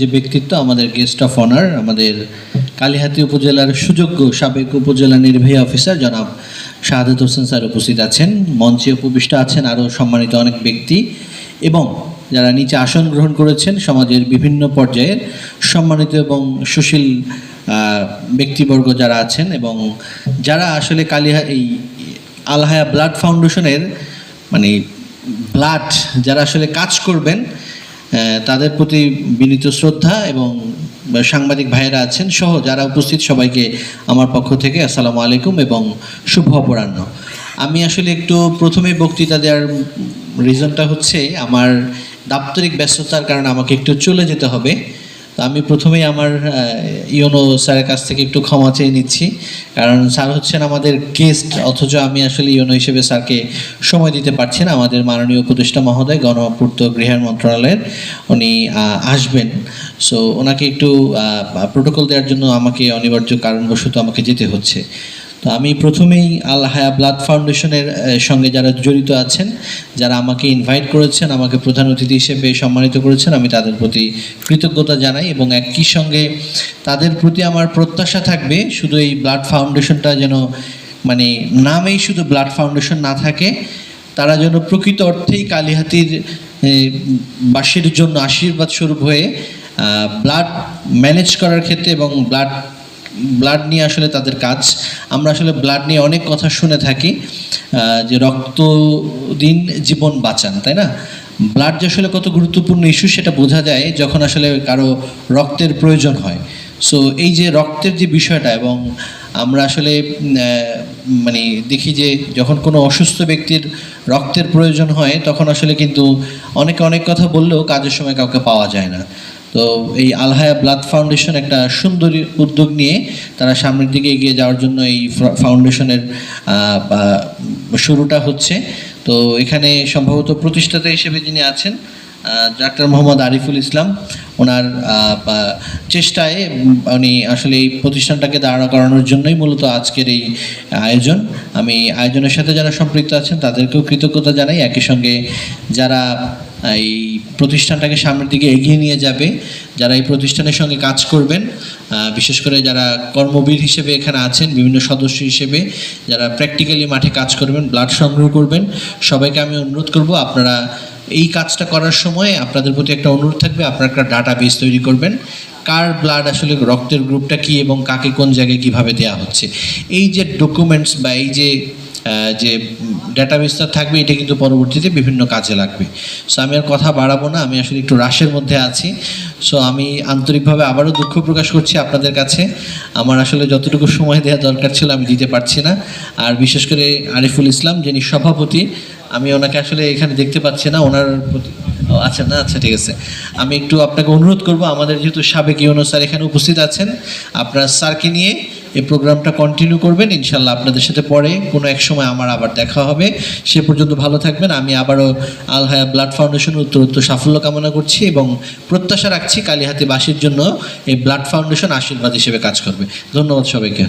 যে ব্যক্তিত্ব, আমাদের গেস্ট অফ অনার আমাদের কালিহাতি উপজেলার সুযোগ্য সাবেক উপজেলা নির্বাহী অফিসার জনাব শাহাদত হোসেন স্যার উপস্থিত আছেন। মঞ্চে উপবিষ্ট আছেন আরও সম্মানিত অনেক ব্যক্তি এবং যারা নিচে আসন গ্রহণ করেছেন, সমাজের বিভিন্ন পর্যায়ের সম্মানিত এবং সুশীল ব্যক্তিবর্গ যারা আছেন এবং যারা আসলে কালিহা, এই আলহায়া ব্লাড ফাউন্ডেশনের মানে ব্লাড, যারা আসলে কাজ করবেন তাদের প্রতি বিনীত শ্রদ্ধা এবং সাংবাদিক ভাইয়েরা আছেন সহ যারা উপস্থিত সবাইকে আমার পক্ষ থেকে আসসালামু আলাইকুম এবং শুভ অপরাহ্ন। আমি আসলে একটু প্রথমে বক্তৃতা দেওয়ার রিজনটা হচ্ছে আমার দাপ্তরিক ব্যস্ততার কারণে আমাকে একটু চলে যেতে হবে। আমি প্রথমেই আমার ইয়োনো স্যারের কাছ থেকে একটু ক্ষমা চেয়ে নিচ্ছি। কারণ স্যার হচ্ছেন আমাদের গেস্ট, অথচ আমি আসলে ইয়োনো হিসেবে স্যারকে সময় দিতে পারছি না। আমাদের মাননীয় উপদেষ্টা মহোদয়, গণপূর্ত গৃহের মন্ত্রণালয়ের উনি আসবেন। সো ওনাকে একটু প্রোটোকল দেওয়ার জন্য আমাকে অনিবার্য কারণবশত আমাকে যেতে হচ্ছে। তো আমি প্রথমেই আল হায়া ব্লাড ফাউন্ডেশনের সঙ্গে যারা জড়িত আছেন, যারা আমাকে ইনভাইট করেছেন, আমাকে প্রধান অতিথি হিসেবে সম্মানিত করেছেন, আমি তাদের প্রতি কৃতজ্ঞতা জানাই এবং একই সঙ্গে তাদের প্রতি আমার প্রত্যাশা থাকবে শুধু এই ব্লাড ফাউন্ডেশনটা যেন মানে নামেই শুধু ব্লাড ফাউন্ডেশন না থাকে, তারা যেন প্রকৃত অর্থেই কালিহাতির বাসীর জন্য আশীর্বাদ স্বরূপ হয়ে ব্লাড ম্যানেজ করার ক্ষেত্রে এবং ব্লাড ব্লাড নিয়ে আসলে তাদের কাজ। আমরা আসলে ব্লাড নিয়ে অনেক কথা শুনে থাকি যে রক্ত দিন জীবন বাঁচান, তাই না? ব্লাড যে আসলে কত গুরুত্বপূর্ণ ইস্যু সেটা বোঝা যায় যখন আসলে কারও রক্তের প্রয়োজন হয়। সো এই যে রক্তের যে বিষয়টা এবং আমরা আসলে মানে দেখি যে যখন কোনো অসুস্থ ব্যক্তির রক্তের প্রয়োজন হয়, তখন আসলে কিন্তু অনেকে অনেক কথা বললেও কাজের সময় কাউকে পাওয়া যায় না। তো এই আলহায়া ব্লাড ফাউন্ডেশন একটা সুন্দর উদ্যোগ নিয়ে তারা সামনের দিকে এগিয়ে যাওয়ার জন্য এই ফাউন্ডেশনের শুরুটা হচ্ছে। তো এখানে সম্ভবত প্রতিষ্ঠাতা হিসেবে যিনি আছেন ডাক্তার মোহাম্মদ আরিফুল ইসলাম, ওনার চেষ্টায় উনি আসলে এই প্রতিষ্ঠানটাকে দাঁড়া করানোর জন্যই মূলত আজকের এই আয়োজন। আমি আয়োজনের সাথে যারা সম্পৃক্ত আছেন, তাদেরকেও কৃতজ্ঞতা জানাই। একই সঙ্গে যারা এই প্রতিষ্ঠানটাকে সামনের দিকে এগিয়ে নিয়ে যাবে যারা এই প্রতিষ্ঠানের সঙ্গে কাজ করবেন বিশেষ করে যারা কর্মবীর হিসেবে এখানে আছেন বিভিন্ন সদস্য হিসেবে যারা প্র্যাকটিক্যালি মাঠে কাজ করবেন ব্লাড সংগ্রহ করবেন সবাইকে আমি অনুরোধ করব আপনারা এই কাজটা করার সময় আপনাদের প্রতি একটা অনুরোধ থাকবে আপনারা একটা ডাটা বেস তৈরি করবেন কার ব্লাড আসলে রক্তের গ্রুপটা কি এবং কাকে কোন জায়গায় কীভাবে দেওয়া হচ্ছে। এই যে ডকুমেন্টস বা এই যে আহ, যে বিস্তার থাকবে, এটা কিন্তু পরবর্তীতে বিভিন্ন কাজে লাগবে। সো আমি আর কথা বাড়াবো না, আমি আসলে একটু রাশের মধ্যে আছি। সো আমি আন্তরিকভাবে আবারও দুঃখ প্রকাশ করছি আপনাদের কাছে। আমার আসলে যতটুকু সময় দেওয়া দরকার ছিল, আমি দিতে পারছি না। আর বিশেষ করে আরিফুল ইসলাম, যিনি সভাপতি, আমি ওনাকে আসলে এখানে দেখতে পাচ্ছি না, ওনার প্রতি আচ্ছা না আচ্ছা ঠিক আছে। আমি একটু আপনাকে অনুরোধ করব, আমাদের যেহেতু সাবেক ইউনো স্যার এখানে উপস্থিত আছেন, আপনার স্যারকে নিয়ে এই প্রোগ্রামটা কন্টিনিউ করবেন, ইনশাল্লাহ আপনাদের সাথে পরে কোনো এক সময় আমার আবার দেখা হবে। সে পর্যন্ত ভালো থাকবেন। আমি আবারও আল হায়া ব্লাড ফাউন্ডেশন উত্তর উত্তর সাফল্য কামনা করছি এবং প্রত্যাশা রাখছি কালীহাতি বাসীর জন্য এই ব্লাড ফাউন্ডেশন আশীর্বাদ হিসেবে কাজ করবে। ধন্যবাদ সবাইকে।